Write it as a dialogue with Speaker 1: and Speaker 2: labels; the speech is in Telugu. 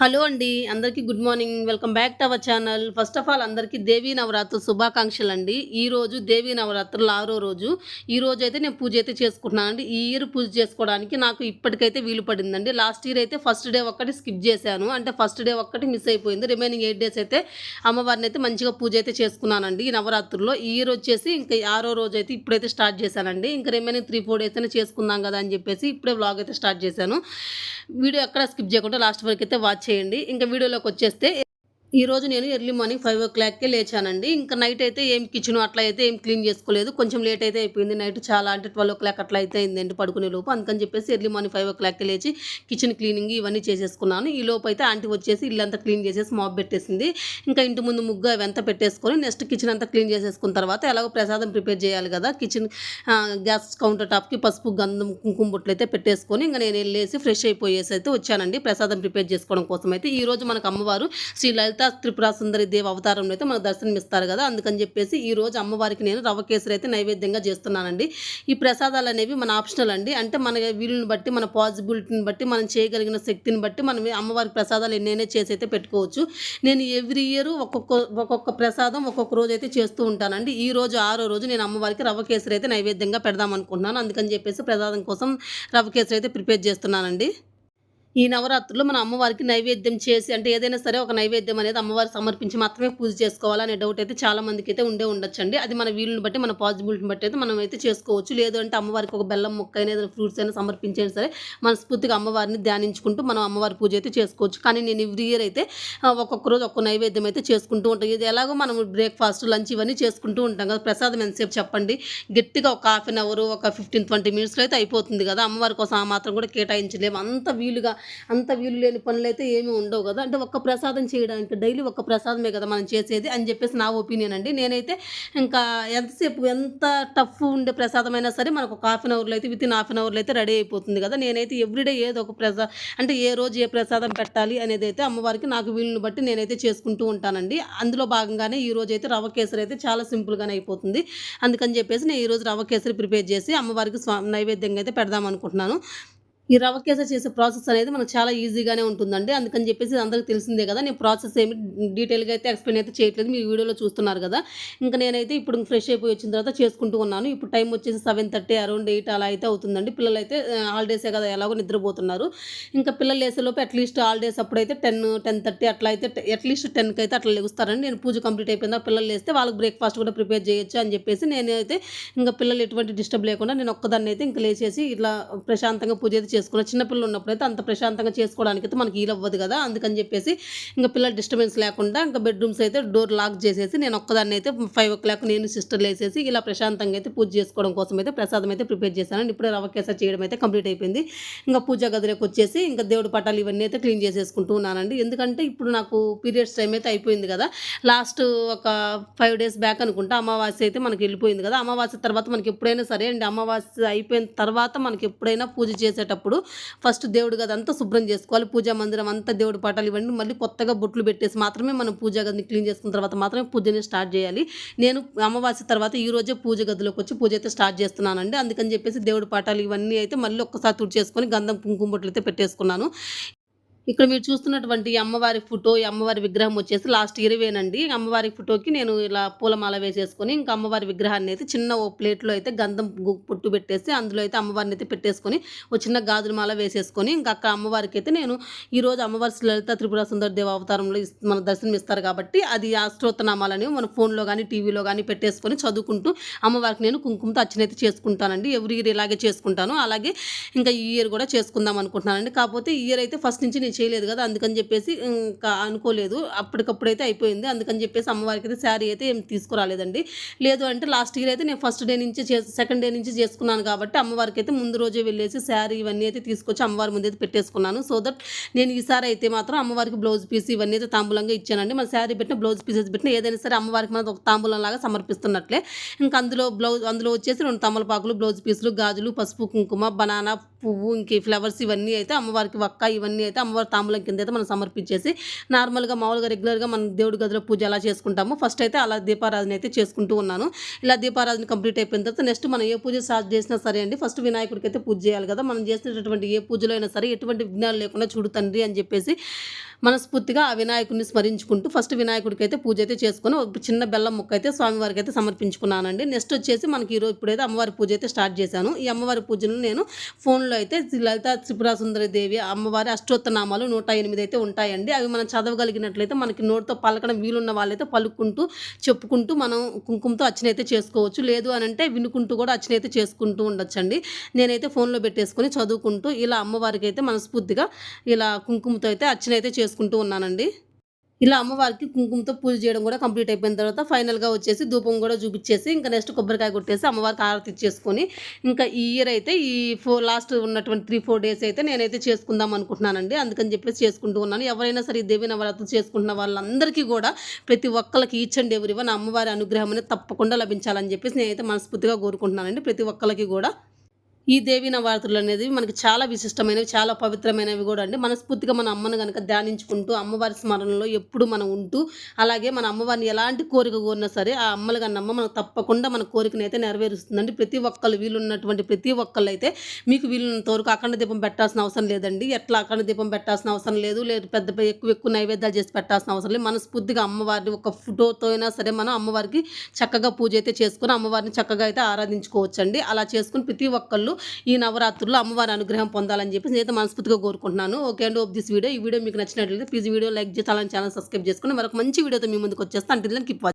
Speaker 1: హలో అండి అందరికీ good morning. Welcome back to our channel. First of all అందరికీ దేవీ నవరాత్రి శుభాకాంక్షలు అండి ఈ రోజు దేవీ నవరాత్రులు ఆరో రోజు. ఈ రోజు అయితే నేను పూజ అయితే చేసుకుంటున్నాను అండి ఈ ఇయర్ పూజ చేసుకోవడానికి నాకు ఇప్పటికైతే వీలు పడిందండి. లాస్ట్ ఇయర్ అయితే ఫస్ట్ డే ఒక్కటి స్కిప్ చేశాను. అంటే ఫస్ట్ డే ఒక్కటి మిస్ అయిపోయింది. రిమైనింగ్ ఎయిట్ డేస్ అయితే అమ్మవారిని అయితే మంచిగా పూజ అయితే చేసుకున్నానండి ఈ నవరాత్రుల్లో. ఈ ఇయర్ వచ్చేసి ఇంకా ఆరో రోజు అయితే ఇప్పుడైతే స్టార్ట్ చేశానండి. ఇంకా రిమైనింగ్ త్రీ ఫోర్ డేస్ అయినా చేసుకుందాం కదా అని చెప్పేసి ఇప్పుడే వ్లాగ్ అయితే స్టార్ట్ చేశాను. వీడియో ఎక్కడ స్కిప్ చేయకుండా లాస్ట్ వరకు అయితే వాచ్ చేయండి. ఇంకా వీడియోలోకి వచ్చేస్తే ఈరోజు నేను ఎర్లీ మార్నింగ్ ఫైవ్ ఓ క్లాక్కే లేచానండి. ఇంకా నైట్ అయితే ఏం కిచెన్ అట్లా అయితే ఏం క్లీన్ చేసుకోలేదు. కొంచెం లేట్ అయితే అయిపోయింది. నైట్ చాలా అంటే ట్వెల్వ్ ఓ క్లాక్ అట్లా అయితే అయిందండి పడుకునే లోపు. అందుకని చెప్పేసి ఎర్లీ మార్నింగ్ ఫైవ్ ఓ క్లాక్కి లేచి కిచెన్ క్లీనింగ్ ఇవన్నీ చేసేసుకున్నాను. ఈ లోపు అయితే ఆంటీ వచ్చేసి ఇల్లంతా క్లీన్ చేసేసి మాప్ పెట్టేసింది. ఇంకా ఇంటి ముందు ముగ్గు అవంతా పెట్టేసుకొని నెక్స్ట్ కిచెన్ అంతా క్లీన్ చేసేసుకున్న తర్వాత ఎలాగో ప్రసాదం ప్రిపేర్ చేయాలి కదా. కిచెన్ గ్యాస్ కౌంటర్ టాప్కి పసుపు గంధం కుంకుమ బొట్లు అయితే పెట్టేసుకొని ఇంకా నేను వెళ్ళేసి ఫ్రెష్ అయిపోయేసి అయితే వచ్చానండి ప్రసాదం ప్రిపేర్ చేసుకోవడం కోసం అయితే ఈరోజు మనకు అమ్మవారు శ్రీ లలిత త్రిపుర సుందరి దేవ అవతారంలో అయితే మనకు దర్శనం ఇస్తారు కదా. అందుకని చెప్పేసి ఈ రోజు అమ్మవారికి నేను రవ్వ కేసరి అయితే నైవేద్యంగా చేస్తున్నానండి. ఈ ప్రసాదాలు అనేవి మన ఆప్షనల్ అండి. అంటే మన వీలుని బట్టి మన పాసిబిలిటీని బట్టి మనం చేయగలిగిన శక్తిని బట్టి మనం అమ్మవారి ప్రసాదాలు ఎన్నైనా చేసి అయితే పెట్టుకోవచ్చు. నేను ఎవ్రీ ఇయర్ ఒక్కొక్క ఒక్కొక్క ప్రసాదం ఒక్కొక్క రోజు అయితే చేస్తూ ఉంటానండి. ఈ రోజు ఆరో రోజు నేను అమ్మవారికి రవ్వ కేసరి అయితే నైవేద్యంగా పెడదాం అనుకుంటున్నాను. అందుకని చెప్పేసి ప్రసాదం కోసం రవ్వ కేసరి అయితే ప్రిపేర్ చేస్తున్నానండి. ఈ నవరాత్రుల్లో మన అమ్మవారికి నైవేద్యం చేసి అంటే ఏదైనా సరే ఒక నైవేద్యం అనేది అమ్మవారికి సమర్పించి మాత్రమే పూజ చేసుకోవాలనే డౌట్ అయితే చాలా మందికి అయితే ఉండే ఉండొచ్చండి. అది మన వీలుని బట్టి మన పాజిబిలిటీని బట్టి అయితే మనం అయితే చేసుకోవచ్చు. లేదు అంటే అమ్మవారికి ఒక బెల్లం ముక్క అయినా ఏదైనా ఫ్రూట్స్ అయినా సమర్పించైనా సరే మనస్ఫూర్తిగా అమ్మవారిని ధ్యానించుకుంటూ మనం అమ్మవారి పూజ అయితే చేసుకోవచ్చు. కానీ నేను ఎవ్రీ ఇయర్ అయితే ఒక్కొక్క రోజు ఒక్కొక్క నైవేద్యం అయితే చేసుకుంటూ ఉంటాం. ఇది ఎలాగో మనం బ్రేక్ఫాస్ట్ లంచ్ ఇవన్నీ చేసుకుంటూ ఉంటాం కదా. ప్రసాదం ఎంతసేపు చెప్పండి? గట్టిగా ఒక హాఫ్ అన్ అవర్ ఒక ఫిఫ్టీన్ ట్వంటీ మినిట్స్లో అయితే అయిపోతుంది కదా. అమ్మవారి కోసం ఆ మాత్రం కూడా కేటాయించలేము. అంత వీలుగా అంత వీలు లేని పనులు అయితే ఏమీ ఉండవు కదా. అంటే ఒక్క ప్రసాదం చేయడానికి డైలీ ఒక్క ప్రసాదమే కదా మనం చేసేది అని చెప్పేసి నా ఒపీనియన్ అండి. నేనైతే ఇంకా ఎంతసేపు ఎంత టఫ్ ఉండే ప్రసాదమైనా సరే మనకు ఒక హాఫ్ అన్ అవర్లో అయితే విత్ ఇన్ హాఫ్ అన్ అవర్లో అయితే రెడీ అయిపోతుంది కదా. నేనైతే ఎవ్రీడే ఏదో ఒక ప్రసా అంటే ఏ రోజు ఏ ప్రసాదం పెట్టాలి అనేది అయితే అమ్మవారికి నాకు వీలుని బట్టి నేనైతే చేసుకుంటూ ఉంటానండి. అందులో భాగంగానే ఈ రోజు అయితే రవ్వ కేసరి అయితే చాలా సింపుల్గానే అయిపోతుంది. అందుకని చెప్పేసి నేను ఈరోజు రవ్వ కేసరి ప్రిపేర్ చేసి అమ్మవారికి స్వా నైవేద్యంగా అయితే పెడదాం అనుకుంటున్నాను. ఈ రవ్వ కేసరి చేసే ప్రాసెస్ అనేది మనకు చాలా ఈజీగానే ఉంటుందండి. అందుకని చెప్పేసి అందరికీ తెలిసిందే కదా. నేను ప్రాసెస్ ఏమి డీటెయిల్గా అయితే ఎక్స్ప్లెయిన్ అయితే చేయట్లేదు. మీరు వీడియోలో చూస్తున్నారు కదా. ఇంకా నేనైతే ఇప్పుడు ఫ్రెష్ అయిపోయి వచ్చిన తర్వాత చేసుకుంటూ ఉన్నాను. ఇప్పుడు టైం వచ్చేసి సెవెన్ థర్టీ అరౌండ్ ఎయిట్ అలా అయితే అవుతుందండి. పిల్లలు అయితే హాలిడేసే కదా. ఎలాగో నిద్రపోతున్నారు. ఇంకా పిల్లలు వేసేలోపు అట్లీస్ట్ హాలిడేస్ అప్పుడైతే టెన్ టెన్ థర్టీ అట్లా అయితే అట్లీస్ట్ టెన్కి అయితే అట్లా లెగుస్తారండి. నేను పూజ కంప్లీట్ అయిపోయిందా పిల్లలు లేస్తే వాళ్ళకి బ్రేక్ఫాస్ట్ కూడా ప్రిపేర్ చేయొచ్చు అని చెప్పేసి నేనైతే ఇంకా పిల్లలు ఎటువంటి డిస్టర్బ్ లేకుండా నేను ఒక్కదాన్ని అయితే ఇంకా లేచేసి ఇట్లా ప్రశాంతంగా పూజ అయితే చేసుకోవాలి. చిన్నపిల్లలు ఉన్నప్పుడు అయితే అంత ప్రశాంతంగా చేసుకోవడానికి అయితే మనకి వీలవ్వదు కదా. అందుకని చెప్పేసి ఇంకా పిల్లలు డిస్టర్బెన్స్ లేకుండా ఇంకా బెడ్రూమ్స్ అయితే డోర్ లాక్ చేసేసి నేను ఒక్కదాన్ని అయితే ఫైవ్ ఓ క్లాక్ నేను సిస్టర్లు వేసేసి ఇలా ప్రశాంతంగా అయితే పూజ చేసుకోవడం కోసం అయితే ప్రసాదం అయితే ప్రిపేర్ చేశాను. ఇప్పుడే రవ్వ చేయడం అయితే కంప్లీట్ అయిపోయింది. ఇంకా పూజా గదిలోకి వచ్చేసి ఇంకా దేవుడి పటాలు ఇవన్నీ అయితే క్లీన్ చేసేసుకుంటూ ఉన్నానండి. ఎందుకంటే ఇప్పుడు నాకు పీరియడ్స్ టైం అయితే అయిపోయింది కదా. లాస్ట్ ఒక ఫైవ్ డేస్ బ్యాక్ అనుకుంటా అమావాస్య అయితే మనకి వెళ్ళిపోయింది కదా. అమావాస్య తర్వాత మనకి ఎప్పుడైనా సరే అండి అమావాస్య అయిపోయిన తర్వాత మనకి ఎప్పుడైనా పూజ చేసేటప్పుడు ఫస్ట్ దేవుడు గది అంతా శుభ్రం చేసుకోవాలి. పూజా మందిరం అంతా దేవుడు పాఠాలు ఇవన్నీ మళ్ళీ కొత్తగా బొట్లు పెట్టేసి మాత్రమే మనం పూజా గదిని క్లీన్ చేసుకున్న తర్వాత మాత్రమే పూజని స్టార్ట్ చేయాలి. నేను అమావాస్య తర్వాత ఈ రోజే పూజ గదిలోకి వచ్చి పూజ అయితే స్టార్ట్ చేస్తున్నానండి. అందుకని చెప్పేసి దేవుడు పాఠాలు ఇవన్నీ అయితే మళ్ళీ ఒక్కసారి తుడి చేసుకొని గంధం కుంకుమ బొట్లు అయితే పెట్టేసుకున్నాను. ఇక్కడ మీరు చూస్తున్నటువంటి అమ్మవారి ఫోటో ఈ అమ్మవారి విగ్రహం వచ్చేసి లాస్ట్ ఇరవేనండి అమ్మవారి ఫోటోకి నేను ఇలా పూలమాల వేసేసుకొని ఇంకా అమ్మవారి విగ్రహాన్ని అయితే చిన్న ఓ ప్లేట్లో అయితే గంధం పుట్టు పెట్టేసి అందులో అయితే అమ్మవారిని అయితే పెట్టేసుకొని ఓ చిన్న గాజుల మాల వేసేసుకొని ఇంకా అక్కడ అమ్మవారికి అయితే నేను ఈరోజు అమ్మవారి లలిత త్రిపుర సుందర దేవ అవతారంలో ఇస్- మన దర్శనం ఇస్తారు కాబట్టి అది ఆ స్తోత్రనామాలని మన ఫోన్లో కానీ టీవీలో కానీ పెట్టేసుకొని చదువుకుంటూ అమ్మవారికి నేను కుంకుమతో అర్చనైతే చేసుకుంటానండి. ఎవ్రీ ఇయర్ ఇలాగే చేసుకుంటాను. అలాగే ఇంకా ఈ ఇయర్ కూడా చేసుకుందాం అనుకుంటున్నానండి. కాకపోతే ఈ ఇయర్ అయితే ఫస్ట్ నుంచి నేను చేయలేదు కదా అందుకని చెప్పేసి ఇంకా అనుకోలేదు. అప్పటికప్పుడు అయితే అయిపోయింది. అందుకని చెప్పేసి అమ్మవారికి అయితే శారీ అయితే ఏం తీసుకురాలేదండి. లేదు అంటే లాస్ట్ ఇయర్ అయితే నేను ఫస్ట్ డే నుంచి సెకండ్ డే నుంచి చేసుకున్నాను కాబట్టి అమ్మవారికి అయితే ముందు రోజే వెళ్ళేసి శారీ ఇవన్నీ అయితే తీసుకొచ్చి అమ్మవారి ముందు అయితే పెట్టేసుకున్నాను. సో దట్ నేను ఈసారి అయితే మాత్రం అమ్మవారికి బ్లౌజ్ పీస్ ఇవన్నీ అయితే తాంబూలంగా ఇచ్చానండి. మన శారీ పెట్టిన బ్లౌజ్ పీసెస్ పెట్టిన ఏదైనా సరే అమ్మవారికి మనం ఒక తాంబూలం లాగా సమర్పిస్తున్నట్లే. ఇంకా అందులో బ్లౌజ్ అందులో వచ్చేసి రెండు తమలపాకులు బ్లౌజ్ పీసులు గాజులు పసుపు కుంకుమ బనానా పువ్వు ఇంక ఫ్లవర్స్ ఇవన్నీ అయితే అమ్మవారికి వక్క ఇవన్నీ అయితే అమ్మవారి తాంబూలం కింద అయితే మనం సమర్పించేసి నార్మల్గా మామూలుగా రెగ్యులర్గా మనం దేవుడి గదిలో పూజ ఎలా చేసుకుంటామో ఫస్ట్ అయితే అలా దీపారాధన అయితే చేసుకుంటూ ఉన్నాను. ఇలా దీపారాధన కంప్లీట్ అయిపోయిన తర్వాత నెక్స్ట్ మనం ఏ పూజ స్టార్ట్ చేసినా సరే అండి ఫస్ట్ వినాయకుడికి అయితే పూజ చేయాలి కదా. మనం చేసినటువంటి ఏ పూజలో అయినా సరే ఎటువంటి విఘ్నాలు లేకుండా చూడు తండ్రి అని చెప్పేసి మనస్ఫూర్తిగా ఆ వినాయకుడిని స్మరించుకుంటూ ఫస్ట్ వినాయకుడికి అయితే పూజ అయితే చేసుకొని ఒక చిన్న బెల్లం ముక్క అయితే స్వామివారికి అయితే సమర్పించుకున్నానండి. నెక్స్ట్ వచ్చేసి మనకి ఈరోజు ఇప్పుడైతే అమ్మవారి పూజ అయితే స్టార్ట్ చేశాను. ఈ అమ్మవారి పూజను నేను ఫోన్లో అయితే లలిత త్రిపుర సుందరి దేవి అమ్మవారి అష్టోత్తనామాలు నూట ఎనిమిది అయితే ఉంటాయండి. అవి మనం చదవగలిగినట్లయితే మనకి నోటితో పలకడం వీలున్న వాళ్ళైతే పలుకుంటూ చెప్పుకుంటూ మనం కుంకుమతో అర్చన చేసుకోవచ్చు. లేదు అని అంటే వినుకుంటూ కూడా అర్చన చేసుకుంటూ ఉండొచ్చండి. నేనైతే ఫోన్లో పెట్టేసుకొని చదువుకుంటూ ఇలా అమ్మవారికి అయితే మనస్ఫూర్తిగా ఇలా కుంకుమతో అయితే అర్చన చేసుకుంటూ ఉన్నానండి. ఇలా అమ్మవారికి కుంకుమతో పూజ చేయడం కూడా కంప్లీట్ అయిపోయిన తర్వాత ఫైనల్గా వచ్చేసి ధూపం కూడా చూపించేసి ఇంకా నెక్స్ట్ కొబ్బరికాయ కొట్టేసి అమ్మవారికి ఆరతి ఇచ్చేసుకొని ఇంకా ఈ ఇయర్ అయితే ఈ ఫోర్ లాస్ట్ ఉన్నటువంటి త్రీ ఫోర్ డేస్ అయితే నేనైతే చేసుకుందాం అనుకుంటున్నానండి. అందుకని చెప్పేసి చేసుకుంటూ ఉన్నాను. ఎవరైనా సరే ఈ దేవి నవరాత్రులు చేసుకుంటున్న వాళ్ళందరికీ కూడా ప్రతి ఒక్కరికి ఈచ్ అండ్ ఎవరి వన్ అమ్మవారి అనుగ్రహం అనేది తప్పకుండా లభించాలని చెప్పేసి నేనైతే మనస్ఫూర్తిగా కోరుకుంటున్నానండి. ప్రతి ఒక్కరికి కూడా ఈ దేవి నవరాత్రులు అనేది మనకి చాలా విశిష్టమైనవి చాలా పవిత్రమైనవి కూడా అండి. మనస్ఫూర్తిగా మన అమ్మను కనుక ధ్యానించుకుంటూ అమ్మవారి స్మరణలో ఎప్పుడు మనం ఉంటూ అలాగే మన అమ్మవారిని ఎలాంటి కోరిక కోరినా సరే ఆ అమ్మలు కన్నమ్మ మనకు తప్పకుండా మన కోరికను అయితే నెరవేరుస్తుందండి. ప్రతి ఒక్కళ్ళు వీలున్నటువంటి ప్రతి ఒక్కళ్ళు అయితే మీకు వీలున్నంత వరకు అఖండ దీపం పెట్టాల్సిన అవసరం లేదండి. ఎట్లా అఖండ దీపం పెట్టాల్సిన అవసరం లేదు లేదు పెద్ద ఎక్కువ ఎక్కువ నైవేద్యాలు చేసి పెట్టాల్సిన అవసరం లేదు. మనస్ఫూర్తిగా అమ్మవారిని ఒక ఫోటోతో అయినా సరే మనం అమ్మవారికి చక్కగా పూజ అయితే చేసుకుని అమ్మవారిని చక్కగా అయితే ఆరాధించుకోవచ్చండి. అలా చేసుకుని ప్రతి ఒక్కళ్ళు ఈ నవరాత్రుల్లో అమ్మవారి అనుగ్రహం పొందాలని చెప్పి నేనైతే మనస్ఫూర్తిగా కోరుకుంటున్నాను. Okay and of this video ఈ వీడియో మీకు నచ్చినట్లయితే ప్లీజ్ వీడియో లైక్ చేసి అలాంటి ఛానల్ సబ్స్క్రైబ్ చేసుకుని మరొక మంచి వీడియోతో మీ ముందుకు వచ్చేస్తాను అంటే కీప్